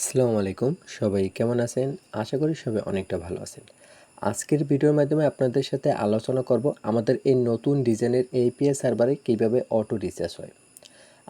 আসসালামু আলাইকুম। সবাই কেমন আছেন? আশা করি সবাই অনেকটা ভালো আছেন। আজকের ভিডিওর মাধ্যমে আপনাদের সাথে আলোচনা করব আমাদের এই নতুন ডিজাইনের এপিএস সার্ভারে কীভাবে অটো রিচার্জ হয়।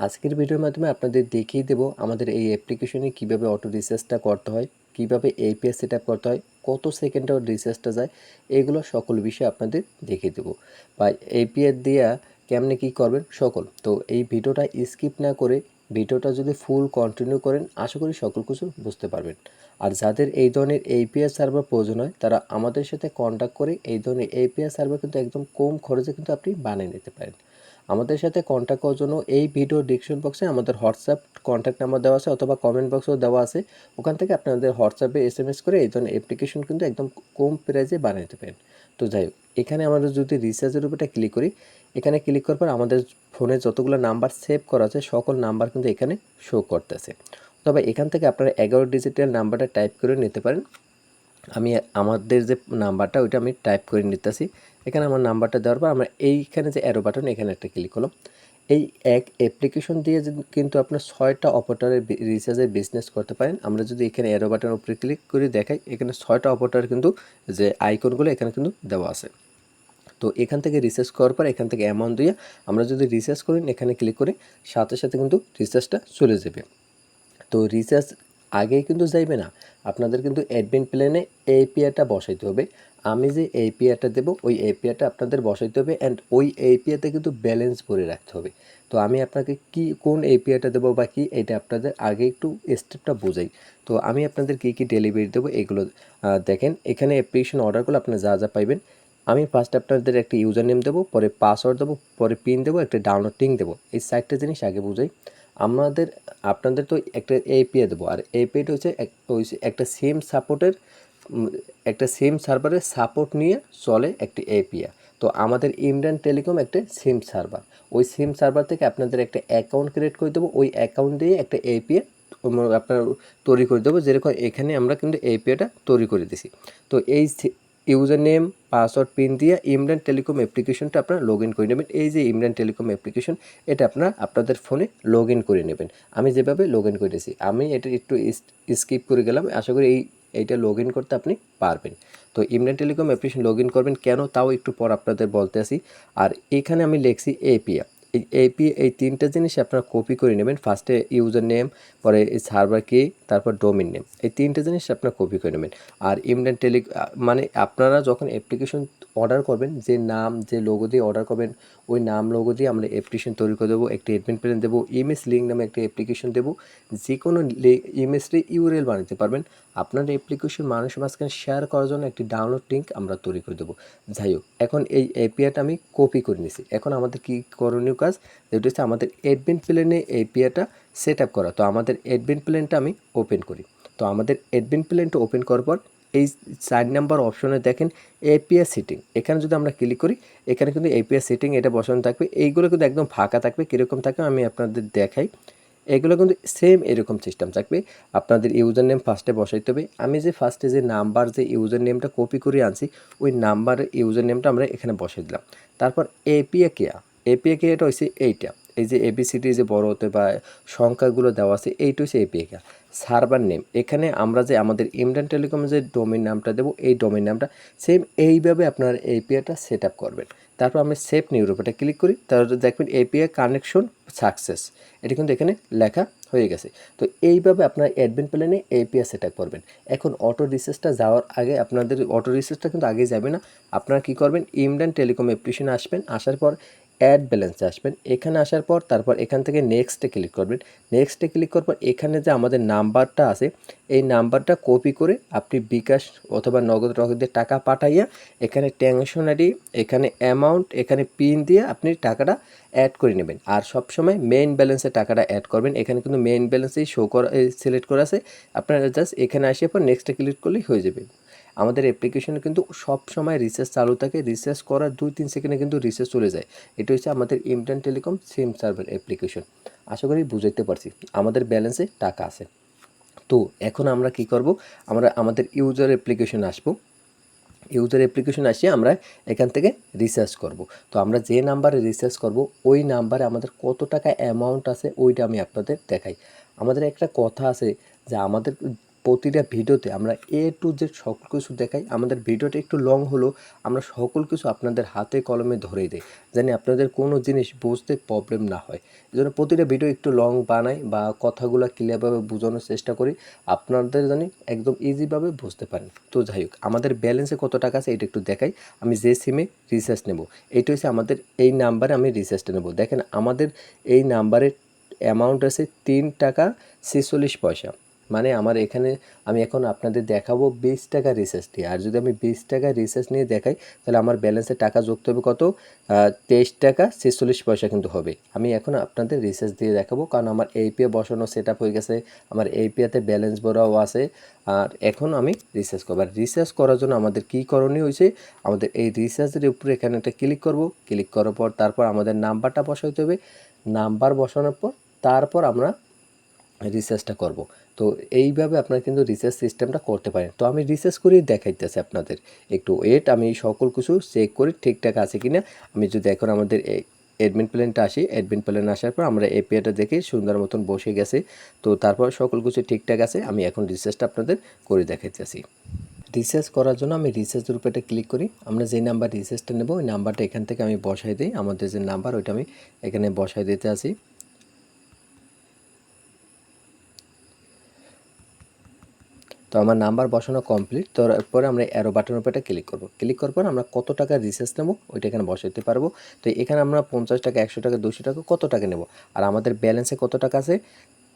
আজকের ভিডিওর মাধ্যমে আপনাদের দেখিয়ে দেব আমাদের এই অ্যাপ্লিকেশনে কীভাবে অটো রিচার্জটা করতে হয়, কীভাবে এপিএস সেট আপ করতে হয়, কত সেকেন্ডে রিচার্জটা যায়, এগুলো সকল বিষয় আপনাদের দেখিয়ে দেবো। বা এপিএস দিয়া কেমনে কী করবেন সকল। তো এই ভিডিওটা স্কিপ না করে ভিডিওটা যদি ফুল কন্টিনিউ করেন, আশা করি সকল কিছু বুঝতে পারবেন। আর যাদের এই ধরনের এপিএস সার্ভার প্রয়োজন হয়, তারা আমাদের সাথে কন্ট্যাক্ট করে এই ধরনের এপিএস সার্ভার কিন্তু একদম কম খরচে কিন্তু আপনি বানিয়ে নিতে পারেন। আমাদের সাথে কন্ট্যাক্ট করার জন্য এই ভিডিও ডিসক্রিপশন বক্সে আমাদের হোয়াটসঅ্যাপ কন্ট্যাক্ট নাম্বার দেওয়া আছে অথবা কমেন্ট বক্সেও দেওয়া আছে। ওখান থেকে আপনাদের হোয়াটসঅ্যাপে এস এম এস করে এই ধরনের অ্যাপ্লিকেশন কিন্তু একদম কম প্রাইজে বানিয়ে নিতে পারেন। তো যাই হোক, এখানে আমরা যদি রিচার্জের উপরটা ক্লিক করি, এখানে ক্লিক করার পর আমাদের ফোনে যতগুলো নাম্বার সেভ করা আছে, সকল নাম্বার কিন্তু এখানে শো করতেছে। তবে এখান থেকে আপনারা এগারো ডিজিটাল নাম্বারটা টাইপ করে নিতে পারেন। আমি আমাদের যে নাম্বারটা ওইটা আমি টাইপ করে নিতেছি। এখানে আমার নাম্বারটা দেওয়ার পর আমরা এইখানে যে অ্যারো বাটন এখানে একটা ক্লিক করলাম। এই এক অ্যাপ্লিকেশন দিয়ে কিন্তু আপনার ছয়টা অপারেটরের রিচার্জের বিজনেস করতে পারেন। আমরা যদি এখানে অ্যারো বাটনের উপরে ক্লিক করে, দেখাই এখানে ছয়টা অপারেটর কিন্তু যে আইকনগুলো এখানে কিন্তু দেওয়া আছে। তো এখান থেকে রিসার্চ করার পর এখান থেকে অ্যামাউন্ট দিয়ে আমরা যদি রিসার্চ করি, এখানে ক্লিক করে, সাথে সাথে কিন্তু রিসার্চটা চলে যাবে। তো রিচার্জ আগেই কিন্তু যাইবে না। আপনাদের কিন্তু অ্যাডমিন প্ল্যানে এপিআইটা বসাইতে হবে। আমি যে এপিআইটা দেবো, ওই এপিআইটা আপনাদের বসাইতে হবে অ্যান্ড ওই এপিআইতে কিন্তু ব্যালেন্স ভরে রাখতে হবে। তো আমি আপনাকে কি, কোন এপিআইটা দেবো বা কি, এটা আপনাদের আগে একটু স্টেপটা বোঝাই। তো আমি আপনাদের কী কী ডেলিভারি দেবো, এগুলো দেখেন। এখানে অ্যাপ্লিকেশন অর্ডারগুলো আপনারা যা যা পাইবেন। আমি ফার্স্ট আপনাদের একটা ইউজার নেম দেবো, পরে পাসওয়ার্ড দেবো, পরে পিন দেবো, একটা ডাউনলোড দেবো। এই চারটে জিনিস আগে বোঝাই। আমাদের, আপনাদের তো একটা এপিআই দেবো। আর এপিআইটা হচ্ছে ওই একটা সেম সাপোর্টের একটা সেম সার্ভারের সাপোর্ট নিয়ে চলে একটি এপিআই তো আমাদের ইন্ডিয়ান টেলিকম একটা সিম সার্ভার ওই সিম সার্ভার থেকে আপনাদের একটা অ্যাকাউন্ট ক্রিয়েট করে দেবো। ওই অ্যাকাউন্ট দিয়ে একটা এপিআই আপনার তৈরি করে দেবো। যেরকম এখানে আমরা কিন্তু এপিআইটা তৈরি করে দিছি। তো এই ইউজার নেম পাসওয়ার্ড পিন দিয়ে ইমরান টেলিকম অ্যাপ্লিকেশনটা আপনারা লগ ইন করে নেবেন। এই যে ইমরান টেলিকম অ্যাপ্লিকেশন এটা আপনারা আপনাদের ফোনে লগ ইন করে নেবেন। আমি যেভাবে লগ ইন করেছি, আমি এটা একটু স্কিপ করে গেলাম। আশা করি এই এইটা লগ করতে আপনি পারবেন। তো ইমরান টেলিকম অ্যাপ্লিকেশন লগ করবেন। কেন? তাও একটু পর আপনাদের বলতে আসি। আর এখানে আমি লিখছি এপিএ এই এপি এই তিনটা জিনিস আপনারা কপি করে নেবেন। ফার্স্টে ইউজার নেম পরে সার্ভার কি তারপর ডোমিন নেম এই তিনটা জিনিস আপনারা কপি করে নেবেন। আর ইমডেন টেলি মানে আপনারা যখন অ্যাপ্লিকেশন অর্ডার করবেন, যে নাম, যে লোগো দিয়ে অর্ডার করবেন, ওই নাম লোগো দিয়ে আমরা অ্যাপ্লিকেশন তৈরি করে দেবো, একটি এডমিন প্ল্যান দেবো ইমেজ লিঙ্ক নামে একটি অ্যাপ্লিকেশন দেবো যে কোনো ইমেজটি ইউরেল বানাতে পারবেন। আপনার অ্যাপ্লিকেশন মানুষের মাঝখানে শেয়ার করার জন্য একটি ডাউনলোড লিঙ্ক আমরা তৈরি করে দেবো। যাই হোক, এখন এই এপিআইটা আমি কপি করে নিছি। এখন আমাদের কি করণীয় কাজ? যেটা হচ্ছে আমাদের এডমিন প্ল্যানে এপিআইটা সেট আপ করা। তো আমাদের এডমিন প্ল্যানটা আমি ওপেন করি। তো আমাদের এডমিন প্ল্যানটা ওপেন করার পর এই চার নাম্বার অপশনে দেখেন এপিএস সিটিং এখানে যদি আমরা ক্লিক করি, এখানে কিন্তু এপিএস সিটিং এটা বসানো থাকবে। এইগুলো কিন্তু একদম ফাঁকা থাকবে, কীরকম থাকবে আমি আপনাদের দেখাই। এগুলো কিন্তু সেম এরকম সিস্টেম থাকবে। আপনাদের ইউজার নেম ফার্স্টে বসাইতে হবে। আমি যে ফার্স্টে যে নাম্বার যে ইউজার নেমটা কপি করে আনছি, ওই নাম্বারের ইউজার নেমটা আমরা এখানে বসাই দিলাম। তারপর এপিএ কেয়া এপিএ কেয়াটা হচ্ছে এইটা। এই যে এবিসিডি যে বড় হতে বা সংখ্যাগুলো দেওয়া আছে, এইটা হচ্ছে এপিএ কেয়া সার্ভার নেম। এখানে আমরা যে আমাদের ইন্ডিয়ান টেলিকম যে ডোমেন নামটা দেবো, এই ডোমেন নামটা সেম এইভাবে আপনার এপিআইটা সেট আপ করবেন। তারপর আমি সেভ নিউর উপরটা ক্লিক করি তাহলে দেখবেন এপিআই কানেকশন সাকসেস এটা কিন্তু এখানে লেখা হয়ে গেছে। তো এইভাবে আপনার অ্যাডমিন প্ল্যানে এপিআই সেট আপ করবেন। এখন অটো রিসার্চটা যাওয়ার আগে আপনাদের অটো রিসার্চটা কিন্তু আগে যাবে না। আপনারা কী করবেন, ইমডান টেলিকম অ্যাপ্লিকেশনে আসবেন, আসার পর অ্যাড ব্যালেন্সে আসবেন। এখানে আসার পর তারপর এখান থেকে নেক্সটে ক্লিক করবেন। নেক্সটে ক্লিক করার পর এখানে যে আমাদের নাম্বারটা আছে, এই নাম্বারটা কপি করে আপনি বিকাশ অথবা নগদ রকেটের টাকা পাঠাইয়া এখানে ট্যাংশনারি এখানে অ্যামাউন্ট এখানে পিন দিয়ে আপনি টাকাটা অ্যাড করে নেবেন। আর সবসময় মেইন ব্যালেন্সে টাকাটা অ্যাড করবেন। এখানে কিন্তু মেইন ব্যালেন্সেই শো করা সিলেক্ট করা আছে। আপনারা জাস্ট এখানে আসে পর নেক্সটে ক্লিক করলেই হয়ে যাবে। আমাদের অ্যাপ্লিকেশনে কিন্তু সব সময় রিসার্চ চালু থাকে। রিসার্চ করার দুই তিন সেকেন্ডে কিন্তু রিসার্চ চলে যায়। এটা হচ্ছে আমাদের ইমটান টেলিকম সিম সার্ভার অ্যাপ্লিকেশন আশা করি বুঝাইতে পারছি। আমাদের ব্যালেন্সে টাকা আছে। তো এখন আমরা কি করব? আমরা আমাদের ইউজার অ্যাপ্লিকেশন আসব। ইউজার অ্যাপ্লিকেশন আসে আমরা এখান থেকে রিসার্চ করব। তো আমরা যে নাম্বারে রিসার্চ করব, ওই নাম্বারে আমাদের কত টাকা অ্যামাউন্ট আছে, ওইটা আমি আপনাদের দেখাই। আমাদের একটা কথা আছে যে আমাদের প্রতিটা ভিডিওতে আমরা এ টু জেড সকল কিছু দেখাই। আমাদের ভিডিওটা একটু লং হলেও আমরা সকল কিছু আপনাদের হাতে কলমে ধরেই দিই। জানি আপনাদের কোনো জিনিস বুঝতে প্রবলেম না হয়। এই জন্য প্রতিটা ভিডিও একটু লং বানাই বা কথাগুলো ক্লিয়ারভাবে বোঝানোর চেষ্টা করি। আপনাদের জানি একদম ইজিভাবে বুঝতে পারেন। তো যাই হোক, আমাদের ব্যালেন্সে কত টাকা আছে এটা একটু দেখাই। আমি যে সিমে রিচার্জ নেব। এইটা হচ্ছে আমাদের এই নাম্বারে আমি রিচার্জটা নেব। দেখেন আমাদের এই নাম্বারের অ্যামাউন্ট আছে তিন টাকা ছেচল্লিশ পয়সা। মানে আমার এখানে আমি এখন আপনাদের দেখাবো বিশ টাকা রিচার্জ দিয়ে আর যদি আমি বিশ টাকা রিচার্জ নিয়ে দেখাই, তাহলে আমার ব্যালেন্সে টাকা যুক্ত হবে কত? তেইশ টাকা ছেচল্লিশ পয়সা কিন্তু হবে। আমি এখন আপনাদের রিচার্জ দিয়ে দেখাবো, কারণ আমার এইপিএ বসানো সেট হয়ে গেছে, আমার এইপিএতে ব্যালেন্স ভরাও আছে। আর এখন আমি রিচার্জ করব। আর রিচার্জ করার জন্য আমাদের কী করণীয় হয়েছে? আমাদের এই রিচার্জের উপরে এখানে একটা ক্লিক করব। ক্লিক করার পর তারপর আমাদের নাম্বারটা বসাইতে হবে। নাম্বার বসানোর পর তারপর আমরা রিসার্চটা করব। তো এইভাবে আপনারা কিন্তু রিসার্চ সিস্টেমটা করতে পারেন। তো আমি রিসার্চ করেই দেখাইতেছি আপনাদের। একটু ওয়েট আমি সকল কিছু চেক করি ঠিকঠাক আছে কি না আমি যদি এখন আমাদের অ্যাডমিন প্ল্যানটা আসি অ্যাডমিন প্ল্যান আসার পর আমরা এপিআইটা দেখে সুন্দর মতন বসে গেছে। তো তারপর সকল কিছু ঠিকঠাক আছে, আমি এখন রিসার্চটা আপনাদের করে দেখাইতেছি। রিসার্চ করার জন্য আমি রিসার্চের উপরে একটা ক্লিক করি। আমরা যে নাম্বার রিসার্চটা নেব, ওই নাম্বারটা এখান থেকে আমি বসাই দিই। আমাদের যে নাম্বার ওইটা আমি এখানে বসাই দিতে আসি। তো আমার নাম্বার বসানো কমপ্লিট তো এরপরে আমরা অ্যারো বাটনের উপরে একটা ক্লিক করব। ক্লিক করার পর আমরা কত টাকা রিচার্জ নেব, ওইটা এখানে বসাইতে পারব। তো এখানে আমরা পঞ্চাশ টাকা, একশো টাকা, দুশো টাকা কত টাকা নেব? আর আমাদের ব্যালেন্সে কত টাকা আছে?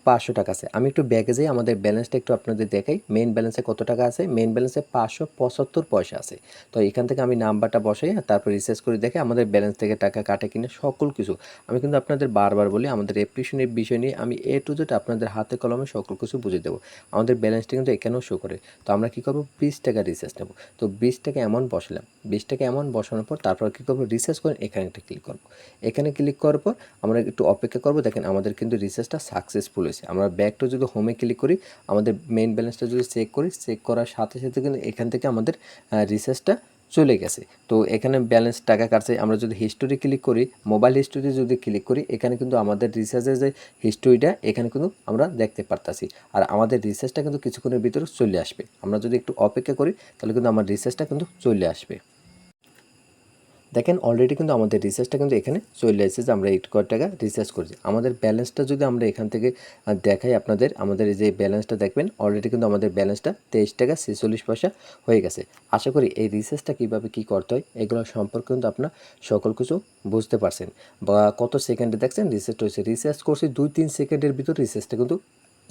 পাঁচশো টাকা আছে। আমি একটু ব্যাগে যাই, আমাদের ব্যালেন্সটা একটু আপনাদের দেখাই। মেন ব্যালেন্সে কত টাকা আছে? মেন ব্যালেন্সে পাঁচশো পঁচাত্তর পয়সা আছে। তো এখান থেকে আমি নাম্বারটা বসাই, তারপর রিসার্চ করে দেখে আমাদের ব্যালেন্স থেকে টাকা কাটে কিনা সকল কিছু। আমি কিন্তু আপনাদের বারবার বলি, আমাদের অ্যাপ্লিকেশনের বিষয় নিয়ে আমি এ টু জেড আপনাদের হাতে কলমে সকল কিছু বুঝে দেবো। আমাদের ব্যালেন্সটা কিন্তু এখানেও শো করে। তো আমরা কী করব? বিশ টাকা রিচার্জ নেব। তো বিশ টাকা এমন বসালাম। বিশ টাকা এমন বসানোর পর তারপর কী করব? রিচার্জ করে এখানে একটা ক্লিক করব। এখানে ক্লিক করার পর আমরা একটু অপেক্ষা করব। দেখেন আমাদের কিন্তু রিচার্জটা সাকসেসফুল হয়েছে আমরা ব্যাক টু যদি হোমে ক্লিক করি, আমাদের মেইন ব্যালেন্সটা যদি চেক করি চেক করার সাথে সাথে কিন্তু এখান থেকে আমাদের রিচার্জটা চলে গেছে। তো এখানে ব্যালেন্স টাকা কাটছে। আমরা যদি হিস্টোরি ক্লিক করি মোবাইল হিস্টোরি যদি ক্লিক করি, এখানে কিন্তু আমাদের রিচার্জের যে হিস্টোরিটা এখানে কিন্তু আমরা দেখতে পারতাছি। আর আমাদের রিচার্জটা কিন্তু কিছুক্ষণের ভিতরে চলে আসবে। আমরা যদি একটু অপেক্ষা করি, তাহলে কিন্তু আমার রিচার্জটা কিন্তু চলে আসবে। দেখেন অলরেডি কিন্তু আমাদের রিচার্জটা কিন্তু এখানে চলে এসেছে যে আমরা এইট কয় টাকা রিচার্জ করেছি। আমাদের ব্যালেন্সটা যদি আমরা এখান থেকে দেখাই আপনাদের, আমাদের এই যে ব্যালেন্সটা দেখবেন অলরেডি কিন্তু আমাদের ব্যালেন্সটা তেইশ টাকা ছেচল্লিশ পয়সা হয়ে গেছে। আশা করি এই রিচার্জটা কীভাবে কী করতে হয়, এগুলো সম্পর্কে কিন্তু আপনার সকল কিছু বুঝতে পারছেন। বা কত সেকেন্ডে দেখছেন রিচার্জ হয়েছে। রিচার্জ করছি দুই তিন সেকেন্ডের ভিতর রিচার্জটা কিন্তু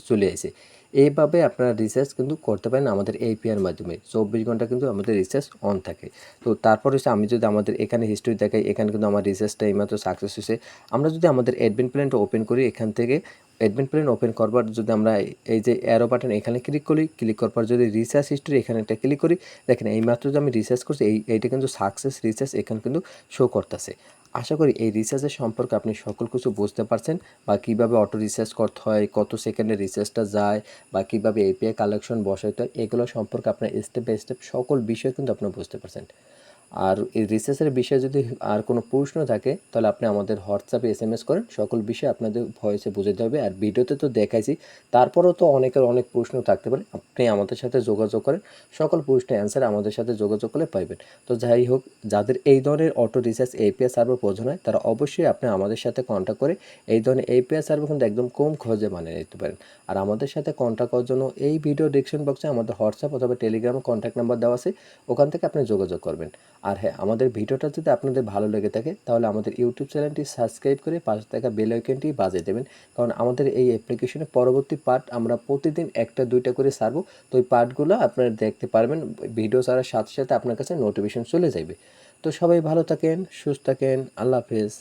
চলে আসে। এইভাবে আপনারা রিচার্জ কিন্তু করতে পারেন আমাদের এপিআর মাধ্যমে। চব্বিশ ঘণ্টা কিন্তু আমাদের রিচার্জ অন থাকে। তো তারপর হচ্ছে আমি যদি আমাদের এখানে হিস্ট্রি দেখাই, এখানে কিন্তু আমার রিচার্জটা এইমাত্র সাকসেস হয়েছে। আমরা যদি আমাদের অ্যাডমিন প্ল্যানটা ওপেন করি, এখান থেকে অ্যাডমিন প্ল্যান ওপেন করবার যদি আমরা এই যে অ্যারো বাটন এখানে ক্লিক করি ক্লিক করার পর যদি রিচার্জ হিস্ট্রি এখানে একটা ক্লিক করি, দেখেন এইমাত্র যে আমি রিচার্জ করছি, এই, এইটা কিন্তু সাকসেস রিচার্জ এখানে কিন্তু শো করতেছে। আশা করি এই রিচার্জের সম্পর্কে আপনি সকল কিছু বুঝতে পারছেন বা কীভাবে অটো রিচার্জ করতে হয়, কত সেকেন্ডে রিচার্জটা যায় বা কীভাবে এপিআই কালেকশন বসাইতে হয়, এগুলো সম্পর্কে আপনার স্টেপ বাই স্টেপ সকল বিষয় কিন্তু আপনি বুঝতে পারছেন। আর এই রিসার্চের বিষয়ে যদি আর কোনো প্রশ্ন থাকে, তাহলে আপনি আমাদের হোয়াটসঅ্যাপে এস এম এস করেন। সকল বিষয় আপনাদের ভয়েসে বুঝতে হবে। আর ভিডিওতে তো দেখাইছি, তারপরেও তো অনেকের অনেক প্রশ্ন থাকতে পারে। আপনি আমাদের সাথে যোগাযোগ করেন। সকল প্রশ্নের অ্যান্সার আমাদের সাথে যোগাযোগ করলে পাইবেন। তো যাই হোক, যাদের এই ধরনের অটো রিসার্চ এপিআই সার্ভার প্রয়োজন হয়, তারা অবশ্যই আপনি আমাদের সাথে কন্ট্যাক্ট করে এই ধরনের এপিআই সার্ভার কিন্তু একদম কম খরচে বানিয়ে নিতে পারেন। আর আমাদের সাথে কন্ট্যাক্ট করার জন্য এই ভিডিও ডিসক্রিপশন বক্সে আমাদের হোয়াটসঅ্যাপ অথবা টেলিগ্রামে কন্ট্যাক্ট নাম্বার দেওয়া আছে। ওখান থেকে আপনি যোগাযোগ করবেন। আর হ্যাঁ আমাদের ভিডিওটা যদি আপনাদের ভালো লেগে থাকে, তাহলে আমাদের ইউটিউব চ্যানেলটি সাবস্ক্রাইব করে পাশে থাকা বেল আইকনটি বাজিয়ে দেবেন। কারণ আমাদের এই অ্যাপ্লিকেশনের পরবর্তী পার্ট আমরা প্রতিদিন একটা, দুইটা করে সারবো তো ওই পার্টগুলো আপনারা দেখতে পারবেন ভিডিও ছাড়ার সাথে সাথে আপনার কাছে নোটিফিকেশন চলে যাবে তো সবাই ভালো থাকেন, সুস্থ থাকেন, আল্লাহ হাফেজ।